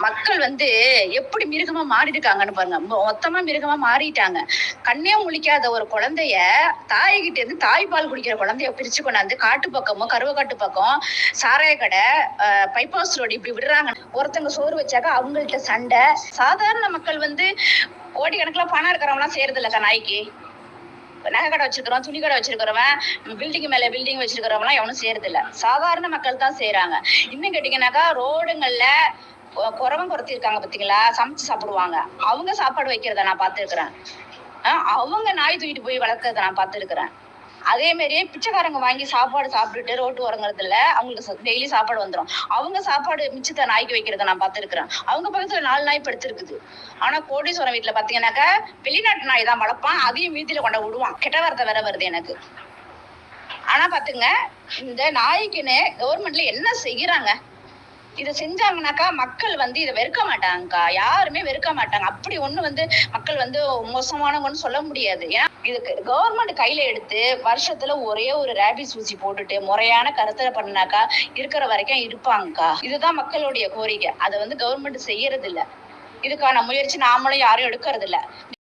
மக்கள் வந்து எப்படி மிருகமா மாறிருக்காங்கன்னு பாருங்க. மொ- மொத்தமா மிருகமா மாறிட்டாங்க. கண்ணே முழிக்காத ஒரு குழந்தைய தாய்கிட்ட இருந்து தாய்ப்பால் குடிக்கிற குழந்தைய பிரிச்சு கொண்டாந்து காட்டு பக்கமும் கருவக்காட்டு பக்கம் சாராய கடை பைபாஸ் ரோடு இப்படி விடுறாங்க. ஒருத்தங்க சோறு வச்சாக்க அவங்கள்ட்ட சண்டை. சாதாரண மக்கள் வந்து கோடிக்கணக்கில் பணம் இருக்கிறவங்களாம் செய்யறது இல்லக்கா நாய்க்கு. நகை கடை வச்சிருக்கிறோம் துணி கடை வச்சிருக்கிறவன் பில்டிங் மேல பில்டிங் வச்சிருக்கிறவங்களாம் எவனும் செய்யறது இல்ல சாதாரண மக்கள் தான் செய்யறாங்க இன்னும் கேட்டீங்கன்னாக்கா ரோடுங்கள்ல குறவன் குறைத்தி இருக்காங்க பாத்தீங்களா? சமைச்சு சாப்பிடுவாங்க. அவங்க சாப்பாடு வைக்கிறத நான் பார்த்துருக்குறேன். அவங்க நாய் தூக்கிட்டு போய் வளர்க்கறத நான் பார்த்துருக்குறேன். அதே மாதிரியே பிச்சைக்காரங்க வாங்கி சாப்பாடு சாப்பிட்டுட்டு ரோட்டு உறங்குறதுல அவங்களுக்கு டெய்லி சாப்பாடு வந்துடும் அவங்க சாப்பாடு மிச்சத்தை நாய்க்கு வைக்கிறத நான் பார்த்துருக்குறேன். அவங்க பக்கத்துல நாலு நாய் படுத்திருக்குது ஆனா கோடீஸ்வரம் வீட்டுல பாத்தீங்கன்னாக்கா வெளிநாட்டு நாய் தான் வளர்ப்பான். அதையும் வீதியில கொண்ட விடுவான். கெட்ட வார்த்தை வேற வருது எனக்கு. ஆனா பாத்துங்க இந்த நாய்க்குன்னு கவர்மெண்ட்ல என்ன செய்யறாங்க? இதை செஞ்சாங்கனாக்கா மக்கள் வந்து இதை வெறுக்க மாட்டாங்கக்கா. யாருமே வெறுக்க மாட்டாங்க. அப்படி ஒண்ணு வந்து மக்கள் வந்து மோசமானவங்கன்னு சொல்ல முடியாது. ஏன்னா இதுக்கு கவர்மெண்ட் கையில எடுத்து வருஷத்துல ஒரே ஒரு ரேபிஸ் ஊசி போட்டுட்டு முறையான கருத்தரை பண்ணாக்கா இருக்கிற வரைக்கும் இருப்பாங்கக்கா. இதுதான் மக்களுடைய கோரிக்கை. அதை வந்து கவர்மெண்ட் செய்யறது இல்ல இதுக்கான முயற்சி நாமளும் யாரும் எடுக்கிறது இல்ல